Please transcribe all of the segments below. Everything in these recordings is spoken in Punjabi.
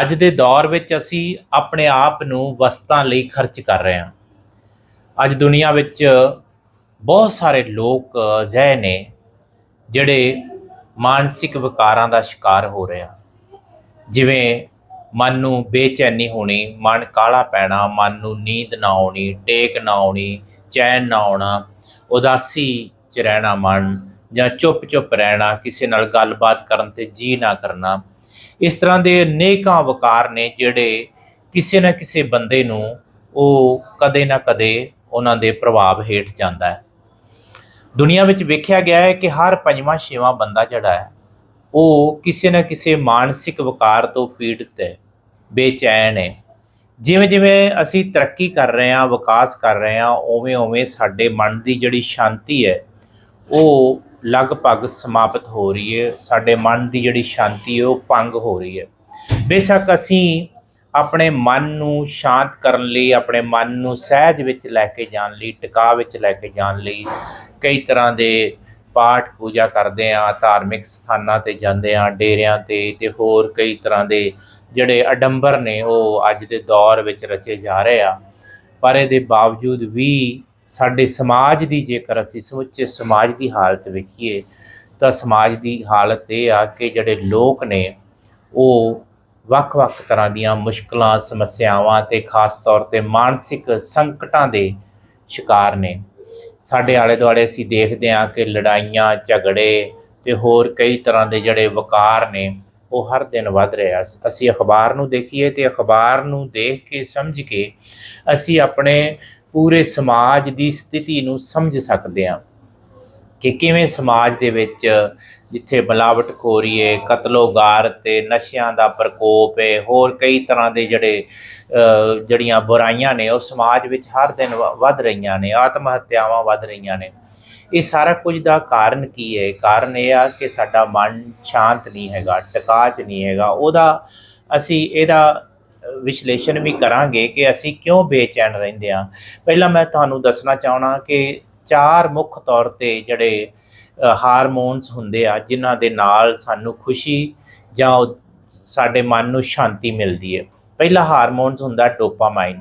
ਅੱਜ ਦੇ ਦੌਰ ਵਿੱਚ ਅਸੀਂ ਆਪਣੇ ਆਪ ਨੂੰ ਵਸਤਾਂ ਲਈ ਖਰਚ ਕਰ ਰਹੇ ਹਾਂ। ਅੱਜ ਦੁਨੀਆ ਵਿੱਚ ਬਹੁਤ ਸਾਰੇ ਲੋਕ ਅਜਿਹੇ ਨੇ ਜਿਹੜੇ ਮਾਨਸਿਕ ਵਿਕਾਰਾਂ ਦਾ ਸ਼ਿਕਾਰ ਹੋ ਰਹੇ ਆ ਜਿਵੇਂ ਮਨ ਨੂੰ ਬੇਚੈਨੀ ਹੋਣੀ, ਮਨ ਕਾਲਾ ਪੈਣਾ, ਮਨ ਨੂੰ ਨੀਂਦ ਨਾ ਆਉਣੀ, ਟੇਕ ਨਾ ਆਉਣੀ, ਚੈਨ ਨਾ ਆਉਣਾ, ਉਦਾਸੀ ਚ ਰਹਿਣਾ ਮਨ ਜਾਂ ਚੁੱਪ-ਚੁੱਪ ਰਹਿਣਾ, ਕਿਸੇ ਨਾਲ ਗੱਲਬਾਤ ਕਰਨ ਤੇ ਜੀ ਨਾ ਕਰਨਾ ਇਸ ਤਰ੍ਹਾਂ ਦੇ ਅਨੇਕਾਂ ਵਕਾਰ ਨੇ ਜਿਹੜੇ ਕਿਸੇ ਨਾ ਕਿਸੇ ਬੰਦੇ ਨੂੰ ਉਹ ਕਦੇ ਨਾ ਕਦੇ ਉਹਨਾਂ ਦੇ ਪ੍ਰਭਾਵ ਹੇਠ ਜਾਂਦਾ ਹੈ। ਦੁਨੀਆ ਵਿੱਚ ਵੇਖਿਆ ਗਿਆ ਹੈ ਕਿ ਹਰ ਪੰਜਵਾਂ, ਛੇਵਾਂ ਬੰਦਾ ਜਿਹੜਾ ਹੈ, ਉਹ ਕਿਸੇ ਨਾ ਕਿਸੇ ਮਾਨਸਿਕ ਵਿਕਾਰ ਤੋਂ ਪੀੜਤ ਹੈ, ਬੇਚੈਨ ਹੈ। ਜਿਵੇਂ ਜਿਵੇਂ ਅਸੀਂ ਤਰੱਕੀ ਕਰ ਰਹੇ ਹਾਂ, ਵਿਕਾਸ ਕਰ ਰਹੇ ਹਾਂ, ਉਵੇਂ ਉਵੇਂ ਸਾਡੇ ਮਨ ਦੀ ਜਿਹੜੀ ਸ਼ਾਂਤੀ ਹੈ, ਉਹ ਲਗਭਗ ਸਮਾਪਤ ਹੋ ਰਹੀ ਹੈ। ਸਾਡੇ ਮਨ ਦੀ ਜਿਹੜੀ ਸ਼ਾਂਤੀ ਹੈ, ਉਹ ਭੰਗ ਹੋ ਰਹੀ ਹੈ। ਬੇਸ਼ੱਕ ਅਸੀਂ ਆਪਣੇ ਮਨ ਨੂੰ ਸ਼ਾਂਤ ਕਰਨ ਲਈ, ਆਪਣੇ ਮਨ ਨੂੰ ਸਹਿਜ ਵਿੱਚ ਲੈ ਕੇ ਜਾਣ ਲਈ ਟਿਕਾ ਵਿੱਚ ਲੈ ਕੇ ਜਾਣ ਲਈ ਕਈ ਤਰ੍ਹਾਂ ਦੇ ਪਾਠ ਪੂਜਾ ਕਰਦੇ ਆ ਧਾਰਮਿਕ ਸਥਾਨਾਂ ਤੇ ਜਾਂਦੇ ਆ ਡੇਰਿਆਂ ਤੇ ਤੇ ਹੋਰ ਕਈ ਤਰ੍ਹਾਂ ਦੇ ਜਿਹੜੇ ਅਡੰਬਰ ਨੇ, ਉਹ ਅੱਜ ਦੇ ਦੌਰ ਵਿੱਚ ਰਚੇ ਜਾ ਰਹੇ ਆ। ਪਰ ਇਹਦੇ ਬਾਵਜੂਦ ਵੀ ਸਾਡੇ ਸਮਾਜ ਦੀ ਜੇਕਰ ਅਸੀਂ ਸਮੁੱਚੇ ਸਮਾਜ ਦੀ ਹਾਲਤ ਵੇਖੀਏ, ਤਾਂ ਸਮਾਜ ਦੀ ਹਾਲਤ ਇਹ ਆ ਕਿ ਜਿਹੜੇ ਲੋਕ ਨੇ, ਉਹ ਵੱਖ-ਵੱਖ ਤਰ੍ਹਾਂ ਦੀਆਂ ਮੁਸ਼ਕਲਾਂ, ਸਮੱਸਿਆਵਾਂ ਤੇ ਖਾਸ ਤੌਰ ਤੇ ਮਾਨਸਿਕ ਸੰਕਟਾਂ ਦੇ ਸ਼ਿਕਾਰ ਨੇ। ਸਾਡੇ ਆਲੇ ਦੁਆਲੇ ਅਸੀਂ ਦੇਖਦੇ ਹਾਂ ਕਿ ਲੜਾਈਆਂ, ਝਗੜੇ ਤੇ ਹੋਰ ਕਈ ਤਰ੍ਹਾਂ ਦੇ ਜਿਹੜੇ ਵਕਾਰ ਨੇ, ਉਹ ਹਰ ਦਿਨ ਵੱਧ ਰਿਹਾ ਅਸੀਂ ਅਖਬਾਰ ਨੂੰ ਦੇਖੀਏ ਤੇ ਅਖਬਾਰ ਨੂੰ ਦੇਖ ਕੇ ਸਮਝ ਕੇ ਅਸੀਂ ਆਪਣੇ ਪੂਰੇ ਸਮਾਜ ਦੀ ਸਥਿਤੀ ਨੂੰ ਸਮਝ ਸਕਦੇ ਹਾਂ। ਕਿ ਕਿਵੇਂ ਸਮਾਜ ਦੇ ਵਿੱਚ ਜਿੱਥੇ ਮਿਲਾਵਟਖੋਰੀ ਹੈ ਕਤਲੋਗਾਰ ਤੇ ਨਸ਼ਿਆਂ ਦਾ ਪ੍ਰਕੋਪ ਹੈ ਹੋਰ ਕਈ ਤਰ੍ਹਾਂ ਦੇ ਜਿਹੜੇ ਅ, ਜਿਹੜੀਆਂ ਬੁਰਾਈਆਂ ਨੇ ਉਹ ਸਮਾਜ ਵਿੱਚ ਹਰ ਦਿਨ ਵ- ਵੱਧ ਰਹੀਆਂ ਨੇ ਆਤਮ ਹੱਤਿਆਵਾਂ ਵੱਧ ਰਹੀਆਂ ਨੇ। ਇਹ ਸਾਰਾ ਕੁਝ ਦਾ ਕਾਰਨ ਕੀ ਹੈ ਕਾਰਨ ਇਹ ਆ ਕਿ ਸਾਡਾ ਮਨ ਸ਼ਾਂਤ ਨਹੀਂ ਹੈਗਾ ਟਿਕਾ ਨਹੀਂ ਹੈਗਾ। ਉਹਦਾ ਅਸੀਂ ਇਹਦਾ ਵਿਸ਼ਲੇਸ਼ਣ ਵੀ ਕਰਾਂਗੇ ਕਿ ਅਸੀਂ ਕਿਉਂ ਬੇਚੈਨ ਰਹਿੰਦੇ ਹਾਂ। ਪਹਿਲਾਂ ਮੈਂ ਤੁਹਾਨੂੰ ਦੱਸਣਾ ਚਾਹਣਾ ਕਿ ਚਾਰ ਮੁੱਖ ਤੌਰ ਤੇ ਜਿਹੜੇ ਹਾਰਮੋਨਸ ਹੁੰਦੇ ਆ, ਜਿਨ੍ਹਾਂ ਦੇ ਨਾਲ ਸਾਨੂੰ ਖੁਸ਼ੀ ਜਾਂ ਸਾਡੇ ਮਨ ਨੂੰ ਸ਼ਾਂਤੀ ਮਿਲਦੀ ਹੈ। ਪਹਿਲਾ ਹਾਰਮੋਨਸ ਹੁੰਦਾ ਡੋਪਾਮਾਈਨ।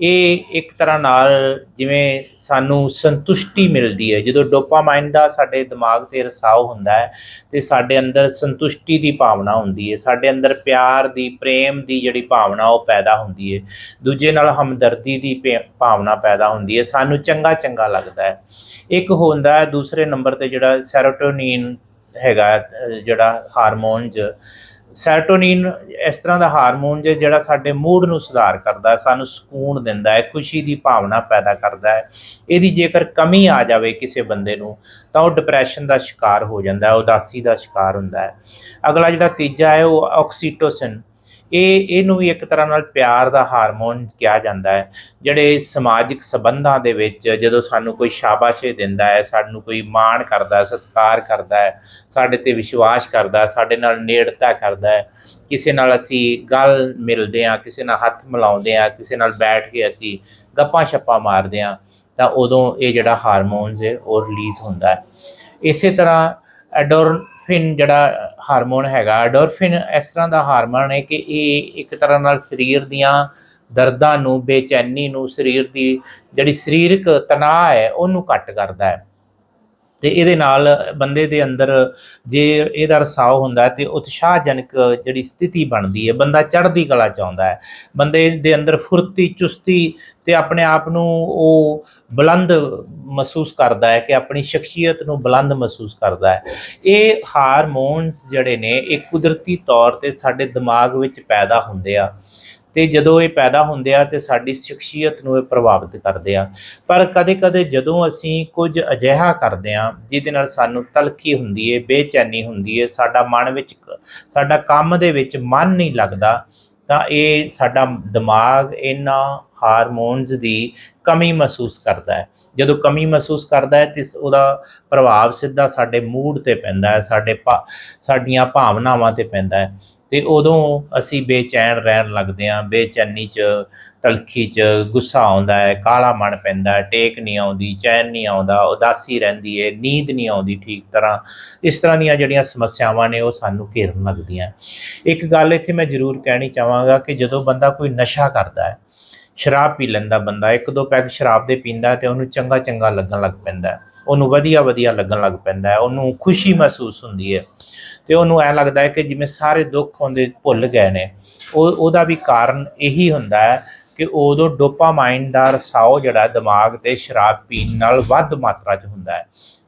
ਇਹ ਇੱਕ ਤਰ੍ਹਾਂ ਨਾਲ ਜਿਵੇਂ ਸਾਨੂੰ ਸੰਤੁਸ਼ਟੀ ਮਿਲਦੀ ਹੈ। ਜਦੋਂ ਡੋਪਾਮਾਈਨ ਦਾ ਸਾਡੇ ਦਿਮਾਗ ਤੇ ਰਸਾਵ ਹੁੰਦਾ ਹੈ ਤੇ ਸਾਡੇ ਅੰਦਰ ਸੰਤੁਸ਼ਟੀ ਦੀ ਭਾਵਨਾ ਹੁੰਦੀ ਹੈ। ਸਾਡੇ ਅੰਦਰ ਪਿਆਰ ਦੀ, ਪ੍ਰੇਮ ਦੀ ਜਿਹੜੀ ਭਾਵਨਾ ਉਹ ਪੈਦਾ ਹੁੰਦੀ ਹੈ। ਦੂਜੇ ਨਾਲ ਹਮਦਰਦੀ ਦੀ ਭੇ- ਭਾਵਨਾ ਪੈਦਾ ਹੁੰਦੀ ਹੈ। ਸਾਨੂੰ ਚੰਗਾ ਚੰਗਾ ਲੱਗਦਾ ਹੈ। ਇੱਕ ਹੁੰਦਾ ਹੈ, ਦੂਸਰੇ ਨੰਬਰ ਤੇ ਜਿਹੜਾ ਸੈਰੋਟੋਨਿਨ ਹੈਗਾ ਜਿਹੜਾ ਹਾਰਮੋਨ ਜ ਸੈਰੋਟੋਨਿਨ ਇਸ ਤਰ੍ਹਾਂ ਦਾ ਹਾਰਮੋਨ ਜੇ ਜਿਹੜਾ ਸਾਡੇ ਮੂਡ ਨੂੰ ਸੁਧਾਰ ਕਰਦਾ ਹੈ, ਸਾਨੂੰ ਸਕੂਨ ਦਿੰਦਾ ਹੈ, ਖੁਸ਼ੀ ਦੀ ਭਾਵਨਾ ਪੈਦਾ ਕਰਦਾ ਹੈ, ਇਹਦੀ ਜੇਕਰ ਕਮੀ ਆ ਜਾਵੇ ਕਿਸੇ ਬੰਦੇ ਨੂੰ, ਤਾਂ ਉਹ ਡਿਪਰੈਸ਼ਨ ਦਾ ਸ਼ਿਕਾਰ ਹੋ ਜਾਂਦਾ ਹੈ, ਉਦਾਸੀ ਦਾ ਸ਼ਿਕਾਰ ਹੁੰਦਾ ਹੈ। ਅਗਲਾ ਜਿਹੜਾ ਤੀਜਾ ਹੈ, ਉਹ ਆਕਸੀਟੋਸਿਨ ਇਹ, ਇਹਨੂੰ ਵੀ ਇੱਕ ਤਰ੍ਹਾਂ ਨਾਲ ਪਿਆਰ ਦਾ ਹਾਰਮੋਨ ਕਿਹਾ ਜਾਂਦਾ ਹੈ। ਜਿਹੜੇ ਸਮਾਜਿਕ ਸਬੰਧਾਂ ਦੇ ਵਿੱਚ ਜਦੋਂ ਸਾਨੂੰ ਕੋਈ ਸ਼ਾਬਾਸ਼ੇ ਦਿੰਦਾ ਹੈ, ਸਾਨੂੰ ਕੋਈ ਮਾਣ ਕਰਦਾ ਹੈ, ਸਤਿਕਾਰ ਕਰਦਾ ਹੈ, ਸਾਡੇ ਤੇ ਵਿਸ਼ਵਾਸ ਕਰਦਾ ਹੈ, ਸਾਡੇ ਨਾਲ ਨੇੜਤਾ ਕਰਦਾ ਹੈ, ਕਿਸੇ ਨਾਲ ਅਸੀਂ ਗੱਲ ਮਿਲਦੇ ਹਾਂ, ਕਿਸੇ ਨਾਲ ਹੱਥ ਮਿਲਾਉਂਦੇ ਹਾਂ, ਕਿਸੇ ਨਾਲ ਬੈਠ ਕੇ ਅਸੀਂ ਗੱਪਾਂ ਛੱਪਾਂ ਮਾਰਦੇ ਹਾਂ, ਤਾਂ ਉਦੋਂ ਇਹ ਜਿਹੜਾ ਹਾਰਮੋਨਸ ਹੈ ਉਹ ਰਿਲੀਜ਼ ਹੁੰਦਾ ਹੈ। ਇਸੇ ਤਰ੍ਹਾਂ ਐਡੋਰਫਿਨ ਜਿਹੜਾ ਹਾਰਮੋਨ ਹੈਗਾ ਡੋਰਫਿਨ ਇਸ ਤਰ੍ਹਾਂ ਦਾ ਹਾਰਮੋਨ ਹੈ ਕਿ ਇਹ ਇੱਕ ਤਰ੍ਹਾਂ ਨਾਲ ਸਰੀਰ ਦੀਆਂ ਦਰਦਾਂ ਨੂੰ, ਬੇਚੈਨੀ ਨੂੰ, ਸਰੀਰ ਦੀ ਜਿਹੜੀ ਸਰੀਰਕ ਤਣਾਅ ਹੈ, ਉਹਨੂੰ ਘੱਟ ਕਰਦਾ ਹੈ। ਤੇ ਇਹਦੇ ਨਾਲ ਬੰਦੇ ਦੇ ਅੰਦਰ ਜੇ ਇਹਦਾ ਰਸਾਓ ਹੁੰਦਾ ਹੈ ਤੇ ਉਤਸ਼ਾਹਜਨਕ ਜਿਹੜੀ ਸਥਿਤੀ ਬਣਦੀ ਹੈ, ਬੰਦਾ ਚੜ੍ਹਦੀ ਕਲਾ ਚ ਆਉਂਦਾ ਹੈ। ਬੰਦੇ ਦੇ ਅੰਦਰ ਫੁਰਤੀ, ਚੁਸਤੀ ਤੇ ਆਪਣੇ ਆਪ ਨੂੰ ਉਹ ਬੁਲੰਦ ਮਹਿਸੂਸ ਕਰਦਾ ਹੈ ਕਿ ਆਪਣੀ ਸ਼ਖਸੀਅਤ ਨੂੰ ਬੁਲੰਦ ਮਹਿਸੂਸ ਕਰਦਾ ਹੈ। ਇਹ ਹਾਰਮੋਨਸ ਜਿਹੜੇ ਨੇ, ਇਹ ਕੁਦਰਤੀ ਤੌਰ ਤੇ ਸਾਡੇ ਦਿਮਾਗ ਵਿੱਚ ਪੈਦਾ ਹੁੰਦੇ ਆ। ਤੇ ਜਦੋਂ ਇਹ ਪੈਦਾ ਹੁੰਦੇ ਆ ਤੇ ਸਾਡੀ ਸ਼ਖਸੀਅਤ ਨੂੰ ਇਹ ਪ੍ਰਭਾਵਿਤ ਕਰਦੇ ਆ। ਪਰ ਕਦੇ-ਕਦੇ ਜਦੋਂ ਅਸੀਂ ਕੁਝ ਅਜਿਹਾ ਕਰਦੇ ਆ, ਜਿਹਦੇ ਨਾਲ ਸਾਨੂੰ ਤਲਖੀ ਹੁੰਦੀ ਏ, ਬੇਚੈਨੀ ਹੁੰਦੀ ਏ, ਸਾਡਾ ਮਨ ਵਿੱਚ ਸਾਡਾ ਕੰਮ ਦੇ ਵਿੱਚ ਮਨ ਨਹੀਂ ਲੱਗਦਾ, ਤਾਂ ਇਹ ਸਾਡਾ ਦਿਮਾਗ ਇਹਨਾਂ ਹਾਰਮੋਨਸ ਦੀ ਕਮੀ ਮਹਿਸੂਸ ਕਰਦਾ ਹੈ। ਜਦੋਂ ਕਮੀ ਮਹਿਸੂਸ ਕਰਦਾ ਹੈ ਤੇ ਉਹਦਾ ਪ੍ਰਭਾਵ ਸਿੱਧਾ ਸਾਡੇ ਮੂਡ ਤੇ ਪੈਂਦਾ ਹੈ, ਸਾਡੇ ਭਾ- ਸਾਡੀਆਂ ਭਾਵਨਾਵਾਂ ਤੇ ਪੈਂਦਾ ਹੈ। ਤੇ ਉਦੋਂ ਅਸੀਂ ਬੇਚੈਨ ਰਹਿਣ ਲੱਗਦੇ ਹਾਂ, ਬੇਚੈਨੀ 'ਚ, ਤਲਖੀ 'ਚ ਗੁੱਸਾ ਆਉਂਦਾ ਹੈ, ਕਾਲਾ ਮਨ ਪੈਂਦਾ ਹੈ, ਟੇਕ ਨਹੀਂ ਆਉਂਦੀ, ਚੈਨ ਨਹੀਂ ਆਉਂਦਾ, ਉਦਾਸੀ ਰਹਿੰਦੀ ਹੈ, ਨੀਂਦ ਨਹੀਂ ਆਉਂਦੀ ਠੀਕ ਤਰ੍ਹਾਂ। ਇਸ ਤਰ੍ਹਾਂ ਦੀਆਂ ਜਿਹੜੀਆਂ ਸਮੱਸਿਆਵਾਂ ਨੇ ਉਹ ਸਾਨੂੰ ਘੇਰਨ ਲੱਗਦੀਆਂ। ਇੱਕ ਗੱਲ ਇੱਥੇ ਮੈਂ ਜ਼ਰੂਰ ਕਹਿਣੀ ਚਾਹਾਂਗਾ ਕਿ ਜਦੋਂ ਬੰਦਾ ਕੋਈ ਨਸ਼ਾ ਕਰਦਾ ਹੈ, ਸ਼ਰਾਬ ਪੀ ਲੈਂਦਾ ਬੰਦਾ, ਇੱਕ ਦੋ ਪੈਗ ਸ਼ਰਾਬ ਦੇ ਪੀਂਦਾ ਹੈ ਤੇ ਉਹਨੂੰ ਚੰਗਾ ਚੰਗਾ ਲੱਗਣ ਲੱਗ ਪੈਂਦਾ ਉਹਨੂੰ ਵਧੀਆ ਵਧੀਆ ਲੱਗਣ ਲੱਗ ਪੈਂਦਾ ਉਹਨੂੰ ਖੁਸ਼ੀ ਮਹਿਸੂਸ ਹੁੰਦੀ ਹੈ। ਤੇ ਉਹਨੂੰ ਐ ਲੱਗਦਾ ਹੈ ਕਿ ਜਿਵੇਂ ਸਾਰੇ ਦੁੱਖ ਹੁੰਦੇ ਭੁੱਲ ਗਏ ਨੇ। ਉਹ, ਉਹਦਾ ਵੀ ਕਾਰਨ ਇਹੀ ਹੁੰਦਾ ਹੈ ਕਿ ਉਦੋਂ ਡੋਪਾਮਾਈਨ ਦਾ ਰਸਾਓ ਜਿਹੜਾ ਦਿਮਾਗ ਤੇ ਸ਼ਰਾਬ ਪੀਣ ਨਾਲ ਵੱਧ ਮਾਤਰਾ 'ਚ ਹੁੰਦਾ ਹੈ।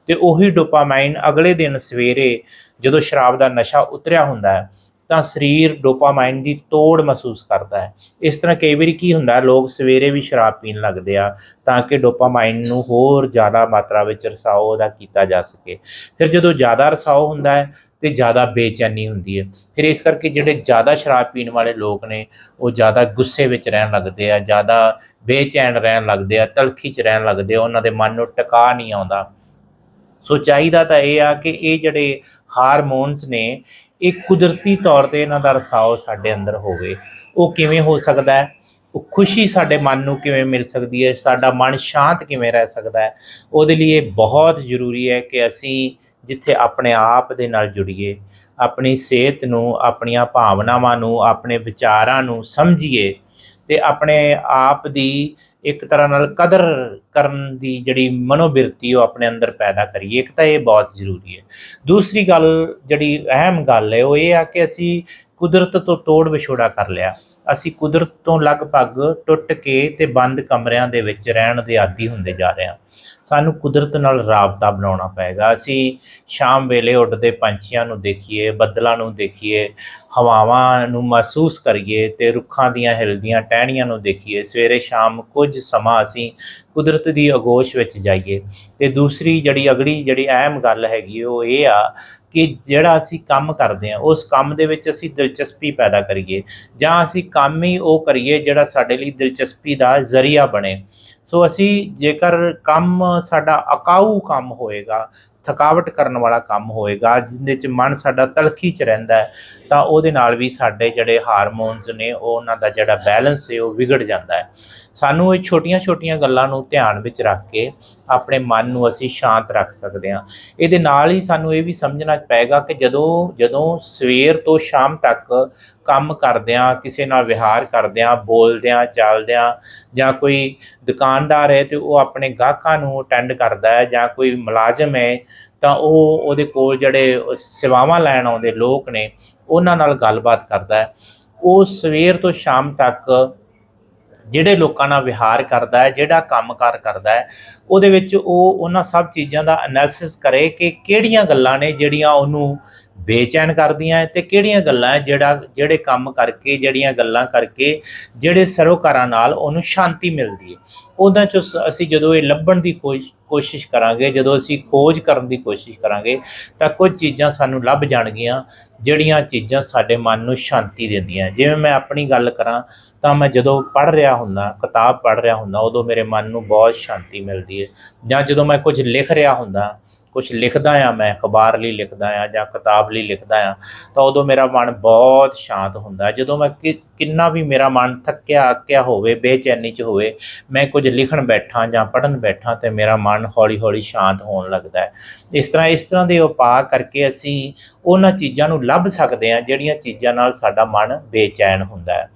ਤੇ ਉਹੀ ਡੋਪਾਮਾਈਨ ਅਗਲੇ ਦਿਨ ਸਵੇਰੇ ਜਦੋਂ ਸ਼ਰਾਬ ਦਾ ਨਸ਼ਾ ਉਤਰਿਆ ਹੁੰਦਾ ਹੈ, ਤਾਂ ਸਰੀਰ ਡੋਪਾਮਾਈਨ ਦੀ ਤੋੜ ਮਹਿਸੂਸ ਕਰਦਾ ਹੈ। ਇਸ ਤਰ੍ਹਾਂ ਕਈ ਵਾਰੀ ਕੀ ਹੁੰਦਾ ਲੋਕ ਸਵੇਰੇ ਵੀ ਸ਼ਰਾਬ ਪੀਣ ਲੱਗਦੇ ਆ ਤਾਂ ਕਿ ਡੋਪਾਮਾਈਨ ਨੂੰ ਹੋਰ ਜ਼ਿਆਦਾ ਮਾਤਰਾ ਵਿੱਚ ਰਸਾਓ ਉਹਦਾ ਕੀਤਾ ਜਾ ਸਕੇ। ਫਿਰ ਜਦੋਂ ਜ਼ਿਆਦਾ ਰਸਾਓ ਹੁੰਦਾ ਹੈ ਤੇ ਜ਼ਿਆਦਾ ਬੇਚੈਨੀ ਹੁੰਦੀ ਹੈ। ਫਿਰ ਇਸ ਕਰਕੇ ਜਿਹੜੇ ਜ਼ਿਆਦਾ ਸ਼ਰਾਬ ਪੀਣ ਵਾਲੇ ਲੋਕ ਨੇ, ਉਹ ਜ਼ਿਆਦਾ ਗੁੱਸੇ ਵਿੱਚ ਰਹਿਣ ਲੱਗਦੇ ਆ, ਜ਼ਿਆਦਾ ਬੇਚੈਨ ਰਹਿਣ ਲੱਗਦੇ ਆ, ਤਲਖੀ 'ਚ ਰਹਿਣ ਲੱਗਦੇ ਆ, ਉਹਨਾਂ ਦੇ ਮਨ ਨੂੰ ਟਿਕਾ ਨਹੀਂ ਆਉਂਦਾ। ਸੋ ਚਾਹੀਦਾ ਤਾਂ ਇਹ ਆ ਕਿ ਇਹ ਜਿਹੜੇ ਹਾਰਮੋਨਸ ਨੇ, ਇਹ ਕੁਦਰਤੀ ਤੌਰ ਤੇ ਇਹਨਾਂ ਦਾ ਰਸਾਓ ਸਾਡੇ ਅੰਦਰ ਹੋਵੇ। ਉਹ ਕਿਵੇਂ ਹੋ ਸਕਦਾ ਹੈ? ਉਹ ਖੁਸ਼ੀ ਸਾਡੇ ਮਨ ਨੂੰ ਕਿਵੇਂ ਮਿਲ ਸਕਦੀ ਹੈ? ਸਾਡਾ ਮਨ ਸ਼ਾਂਤ ਕਿਵੇਂ ਰਹਿ ਸਕਦਾ ਹੈ? ਉਹਦੇ ਲਈ ਇਹ ਬਹੁਤ ਜ਼ਰੂਰੀ ਹੈ ਕਿ ਅਸੀਂ ਜਿੱਥੇ ਆਪਣੇ ਆਪ ਦੇ ਨਾਲ ਜੁੜੀਏ, ਆਪਣੀ ਸਿਹਤ ਨੂੰ, ਆਪਣੀਆਂ ਭਾਵਨਾਵਾਂ ਨੂੰ, ਆਪਣੇ ਵਿਚਾਰਾਂ ਨੂੰ ਸਮਝੀਏ ਤੇ ਆਪਣੇ ਆਪ ਦੀ ਇੱਕ ਤਰ੍ਹਾਂ ਨਾਲ ਕਦਰ ਕਰਨ ਦੀ ਜਿਹੜੀ ਮਨੋਬਿਰਤੀ ਉਹ ਆਪਣੇ ਅੰਦਰ ਪੈਦਾ ਕਰੀਏ। ਇੱਕ ਤਾਂ ਇਹ ਬਹੁਤ ਜ਼ਰੂਰੀ ਹੈ। ਦੂਸਰੀ ਗੱਲ, ਜਿਹੜੀ ਅਹਿਮ ਗੱਲ ਹੈ, ਉਹ ਇਹ ਆ ਕਿ ਅਸੀਂ ਕੁਦਰਤ ਤੋਂ ਤੋੜ ਵਿਛੋੜਾ ਕਰ ਲਿਆ। ਅਸੀਂ ਕੁਦਰਤ ਤੋਂ ਲਗਭਗ ਟੁੱਟ ਕੇ ਤੇ ਬੰਦ ਕਮਰਿਆਂ ਦੇ ਵਿੱਚ ਰਹਿਣ ਦੇ ਆਦੀ ਹੁੰਦੇ ਜਾ ਰਹੇ ਹਾਂ। ਸਾਨੂੰ ਕੁਦਰਤ ਨਾਲ ਰਾਬਤਾ ਬਣਾਉਣਾ ਪਏਗਾ। ਅਸੀਂ ਸ਼ਾਮ ਵੇਲੇ ਉੱਡਦੇ ਪੰਛੀਆਂ ਨੂੰ ਦੇਖੀਏ, ਬੱਦਲਾਂ ਨੂੰ ਦੇਖੀਏ, ਹਵਾਵਾਂ ਨੂੰ ਮਹਿਸੂਸ ਕਰੀਏ ਤੇ ਰੁੱਖਾਂ ਦੀਆਂ ਹਿਲਦੀਆਂ ਟਹਿਣੀਆਂ ਨੂੰ ਦੇਖੀਏ। ਸਵੇਰੇ ਸ਼ਾਮ ਕੁਝ ਸਮਾਂ ਅਸੀਂ ਕੁਦਰਤ ਦੀ ਅਗੋਸ਼ ਵਿੱਚ ਜਾਈਏ। ਤੇ ਦੂਸਰੀ ਜਿਹੜੀ ਅਗਲੀ ਜਿਹੜੀ ਅਹਿਮ ਗੱਲ ਹੈਗੀ ਉਹ ਇਹ ਆ ਕਿ ਜਿਹੜਾ ਅਸੀਂ ਕੰਮ ਕਰਦੇ ਹਾਂ, ਉਸ ਕੰਮ ਦੇ ਵਿੱਚ ਅਸੀਂ ਦਿਲਚਸਪੀ ਪੈਦਾ ਕਰੀਏ ਜਾਂ ਅਸੀਂ ਕੰਮ ਹੀ ਉਹ ਕਰੀਏ ਜਿਹੜਾ ਸਾਡੇ ਲਈ ਦਿਲਚਸਪੀ ਦਾ ਜ਼ਰੀਆ ਬਣੇ। ਸੋ ਅਸੀਂ ਜੇਕਰ ਕੰਮ ਸਾਡਾ ਅਕਾਊ ਕੰਮ ਹੋਏਗਾ, ਥਕਾਵਟ ਕਰਨ ਵਾਲਾ ਕੰਮ ਹੋਏਗਾ ਜਿਹਦੇ ਚ ਮਨ ਸਾਡਾ ਤਲਖੀ ਚ ਰਹਿੰਦਾ ਤਾਂ ਉਹਦੇ ਨਾਲ ਵੀ ਸਾਡੇ ਜਿਹੜੇ ਹਾਰਮੋਨਸ ਨੇ, ਉਹ ਉਹਨਾਂ ਦਾ ਜਿਹੜਾ ਬੈਲੈਂਸ ਹੈ, ਉਹ ਵਿਗੜ ਜਾਂਦਾ ਹੈ। ਸਾਨੂੰ ਇਹ ਛੋਟੀਆਂ-ਛੋਟੀਆਂ ਗੱਲਾਂ ਨੂੰ ਧਿਆਨ ਵਿੱਚ ਰੱਖ ਕੇ ਆਪਣੇ ਮਨ ਨੂੰ ਅਸੀਂ ਸ਼ਾਂਤ ਰੱਖ ਸਕਦੇ ਹਾਂ। ਇਹਦੇ ਨਾਲ ਹੀ ਸਾਨੂੰ ਇਹ ਵੀ ਸਮਝਣਾ ਪਏਗਾ ਕਿ ਜਦੋਂ ਜਦੋਂ ਸਵੇਰ ਤੋਂ ਸ਼ਾਮ ਤੱਕ ਕੰਮ ਕਰਦਿਆਂ ਕਿਸੇ ਨਾਲ ਵਿਹਾਰ ਕਰਦਿਆਂ ਬੋਲਦਿਆਂ ਚੱਲਦਿਆਂ ਜਾਂ ਕੋਈ ਦੁਕਾਨਦਾਰ ਹੈ ਤੇ ਉਹ ਆਪਣੇ ਗਾਹਕਾਂ ਨੂੰ ਅਟੈਂਡ ਕਰਦਾ ਹੈ ਜਾਂ ਕੋਈ ਮੁਲਾਜ਼ਮ ਹੈ, ਤਾਂ ਉਹ ਉਹਦੇ ਕੋਲ ਜਿਹੜੇ ਸੇਵਾਵਾਂ ਲੈਣ ਆਉਂਦੇ ਲੋਕ ਨੇ, ਉਹਨਾਂ ਨਾਲ ਗੱਲਬਾਤ ਕਰਦਾ ਹੈ। ਉਹ ਸਵੇਰ ਤੋਂ ਸ਼ਾਮ ਤੱਕ ਜਿਹੜੇ ਲੋਕਾਂ ਨਾਲ ਵਿਹਾਰ ਕਰਦਾ ਹੈ, ਜਿਹੜਾ ਕੰਮਕਾਰ ਕਰਦਾ ਹੈ, ਉਹਦੇ ਵਿੱਚ ਉਹ ਉਹਨਾਂ ਸਭ ਚੀਜ਼ਾਂ ਦਾ ਐਨਾਲਿਸਿਸ ਕਰੇ ਕਿ ਕਿਹੜੀਆਂ ਗੱਲਾਂ ਨੇ ਜਿਹੜੀਆਂ ਉਹਨੂੰ ਬੇਚੈਨ ਕਰਦੀਆਂ ਹੈ ਤੇ ਕਿਹੜੀਆਂ ਗੱਲਾਂ ਹੈ ਜਿਹੜਾ, ਜਿਹੜੇ ਕੰਮ ਕਰਕੇ, ਜਿਹੜੀਆਂ ਗੱਲਾਂ ਕਰਕੇ ਜਿਹੜੇ ਸਰੋਕਾਰਾਂ ਨਾਲ ਉਹਨੂੰ ਸ਼ਾਂਤੀ ਮਿਲਦੀ ਹੈ। ਉਹਨਾਂ ਚੋਂ ਸ- ਅਸੀਂ ਜਦੋਂ ਇਹ ਲੱਭਣ ਦੀ ਕੋਸ਼- ਕੋਸ਼ਿਸ਼ ਕਰਾਂਗੇ, ਜਦੋਂ ਅਸੀਂ ਖੋਜ ਕਰਨ ਦੀ ਕੋਸ਼ਿਸ਼ ਕਰਾਂਗੇ, ਤਾਂ ਕੁਝ ਚੀਜ਼ਾਂ ਸਾਨੂੰ ਲੱਭ ਜਾਣਗੀਆਂ, ਜਿਹੜੀਆਂ ਚੀਜ਼ਾਂ ਸਾਡੇ ਮਨ ਨੂੰ ਸ਼ਾਂਤੀ ਦਿੰਦੀਆਂ ਜਿਵੇਂ ਮੈਂ ਆਪਣੀ ਗੱਲ ਕਰਾਂ, ਤਾਂ ਮੈਂ ਜਦੋਂ ਪੜ੍ਹ ਰਿਹਾ ਹੁੰਦਾ, ਕਿਤਾਬ ਪੜ੍ਹ ਰਿਹਾ ਹੁੰਦਾ, ਉਦੋਂ ਮੇਰੇ ਮਨ ਨੂੰ ਬਹੁਤ ਸ਼ਾਂਤੀ ਮਿਲਦੀ ਹੈ। ਜਾਂ ਜਦੋਂ ਮੈਂ ਕੁਝ ਲਿਖ ਰਿਹਾ ਹੁੰਦਾ ਕੁਝ ਲਿਖਦਾ ਆ, ਮੈਂ ਅਖਬਾਰ ਲਈ ਲਿਖਦਾ ਆ ਜਾਂ ਕਿਤਾਬ ਲਈ ਲਿਖਦਾ ਆ, ਤਾਂ ਉਦੋਂ ਮੇਰਾ ਮਨ ਬਹੁਤ ਸ਼ਾਂਤ ਹੁੰਦਾ। ਜਦੋਂ ਮੈਂ ਕਿ- ਕਿੰਨਾ ਵੀ ਮੇਰਾ ਮਨ ਥੱਕਿਆ ਆਕਿਆ ਹੋਵੇ, ਬੇਚੈਨੀ ਚ ਹੋਵੇ, ਮੈਂ ਕੁਝ ਲਿਖਣ ਬੈਠਾਂ ਜਾਂ ਪੜ੍ਹਨ ਬੈਠਾਂ ਤੇ ਮੇਰਾ ਮਨ ਹੌਲੀ-ਹੌਲੀ ਸ਼ਾਂਤ ਹੋਣ ਲੱਗਦਾ ਹੈ। ਇਸ ਤਰ੍ਹਾਂ ਇਸ ਤਰ੍ਹਾਂ ਦੇ ਉਪਾਅ ਕਰਕੇ ਅਸੀਂ ਉਹਨਾਂ ਚੀਜ਼ਾਂ ਨੂੰ ਲੱਭ ਸਕਦੇ ਹਾਂ ਜਿਹੜੀਆਂ ਚੀਜ਼ਾਂ ਨਾਲ ਸਾਡਾ ਮਨ ਬੇਚੈਨ ਹੁੰਦਾ ਹੈ।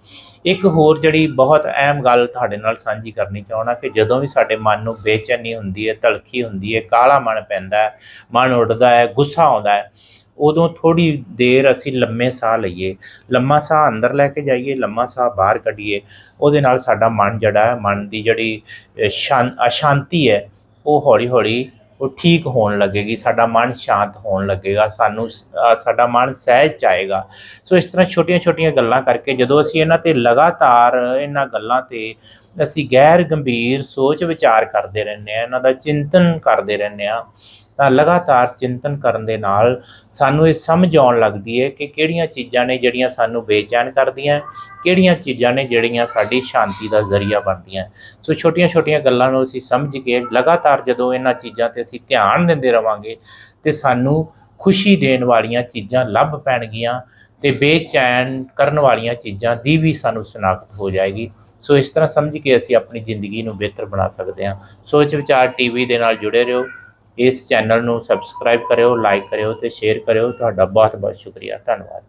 ਇੱਕ ਹੋਰ ਜਿਹੜੀ ਬਹੁਤ ਅਹਿਮ ਗੱਲ ਤੁਹਾਡੇ ਨਾਲ ਸਾਂਝੀ ਕਰਨੀ ਚਾਹਣਾ ਕਿ ਜਦੋਂ ਵੀ ਸਾਡੇ ਮਨ ਨੂੰ ਬੇਚੈਨੀ ਹੁੰਦੀ ਹੈ ਤਲਖੀ ਹੁੰਦੀ ਹੈ, ਕਾਲਾ ਮਨ ਪੈਂਦਾ ਹੈ, ਮਨ ਉੱਡਦਾ ਹੈ, ਗੁੱਸਾ ਆਉਂਦਾ ਹੈ ਉਦੋਂ ਥੋੜੀ ਦੇਰ ਅਸੀਂ ਲੰਮੇ ਸਾਹ ਲਈਏ, ਲੰਮਾ ਸਾਹ ਅੰਦਰ ਲੈ ਕੇ ਜਾਈਏ, ਲੰਮਾ ਸਾਹ ਬਾਹਰ ਕੱਢੀਏ, ਉਹਦੇ ਨਾਲ ਸਾਡਾ ਮਨ ਜਿਹੜਾ ਹੈ, ਮਨ ਦੀ ਜਿਹੜੀ ਸ਼ਾਂ, ਅਸ਼ਾਂਤੀ ਹੈ, ਉਹ ਹੌਲੀ ਹੌਲੀ ਉਹ ਠੀਕ ਹੋਣ ਲੱਗੇਗੀ, ਸਾਡਾ ਮਨ ਸ਼ਾਂਤ ਹੋਣ ਲੱਗੇਗਾ, ਸਾਨੂੰ ਸਾਡਾ ਮਨ ਸਹਿਜ ਚ ਆਏਗਾ ਸੋ ਇਸ ਤਰ੍ਹਾਂ ਛੋਟੀਆਂ-ਛੋਟੀਆਂ ਗੱਲਾਂ ਕਰਕੇ ਜਦੋਂ ਅਸੀਂ ਇਹਨਾਂ ਤੇ ਲਗਾਤਾਰ ਇਹਨਾਂ ਗੱਲਾਂ ਤੇ ਅਸੀਂ ਗੈਰ ਗੰਭੀਰ ਸੋਚ ਵਿਚਾਰ ਕਰਦੇ ਰਹਿੰਦੇ ਆ ਇਹਨਾਂ ਦਾ ਚਿੰਤਨ ਕਰਦੇ ਰਹਿੰਦੇ ਆ ਤਾਂ ਲਗਾਤਾਰ ਚਿੰਤਨ ਕਰਨ ਦੇ ਨਾਲ ਸਾਨੂੰ ਇਹ ਸਮਝ ਆਉਣ ਲੱਗਦੀ ਹੈ ਕਿ ਕਿਹੜੀਆਂ ਚੀਜ਼ਾਂ ਨੇ ਜਿਹੜੀਆਂ ਸਾਨੂੰ ਬੇਚੈਨ ਕਰਦੀਆਂ, ਕਿਹੜੀਆਂ ਚੀਜ਼ਾਂ ਨੇ ਜਿਹੜੀਆਂ ਸਾਡੀ ਸ਼ਾਂਤੀ ਦਾ ਜ਼ਰੀਆ ਬਣਦੀਆਂ। ਸੋ ਛੋਟੀਆਂ-ਛੋਟੀਆਂ ਗੱਲਾਂ ਨੂੰ ਅਸੀਂ ਸਮਝ ਕੇ ਲਗਾਤਾਰ ਜਦੋਂ ਇਹਨਾਂ ਚੀਜ਼ਾਂ ਤੇ ਅਸੀਂ ਧਿਆਨ ਦਿੰਦੇ ਰਵਾਂਗੇ, ਤੇ ਸਾਨੂੰ ਖੁਸ਼ੀ ਦੇਣ ਵਾਲੀਆਂ ਚੀਜ਼ਾਂ ਲੱਭ ਪੈਣਗੀਆਂ ਤੇ ਬੇਚੈਨ ਕਰਨ ਵਾਲੀਆਂ ਚੀਜ਼ਾਂ ਦੀ ਵੀ ਸਾਨੂੰ ਸਨਾਖਤ ਹੋ ਜਾਏਗੀ। ਸੋ ਇਸ ਤਰ੍ਹਾਂ ਸਮਝ ਕੇ ਅਸੀਂ ਆਪਣੀ ਜ਼ਿੰਦਗੀ ਨੂੰ ਬਿਹਤਰ ਬਣਾ ਸਕਦੇ ਹਾਂ। ਸੋਚ ਵਿਚਾਰ ਟੀਵੀ ਦੇ ਨਾਲ ਜੁੜੇ ਰਹੋ। ਇਸ ਚੈਨਲ ਨੂੰ ਸਬਸਕ੍ਰਾਈਬ ਕਰਿਓ ਲਾਈਕ ਕਰਿਓ ਤੇ ਸ਼ੇਅਰ ਕਰਿਓ। ਤੁਹਾਡਾ ਬਹੁਤ ਬਹੁਤ ਸ਼ੁਕਰੀਆ। ਧੰਨਵਾਦ।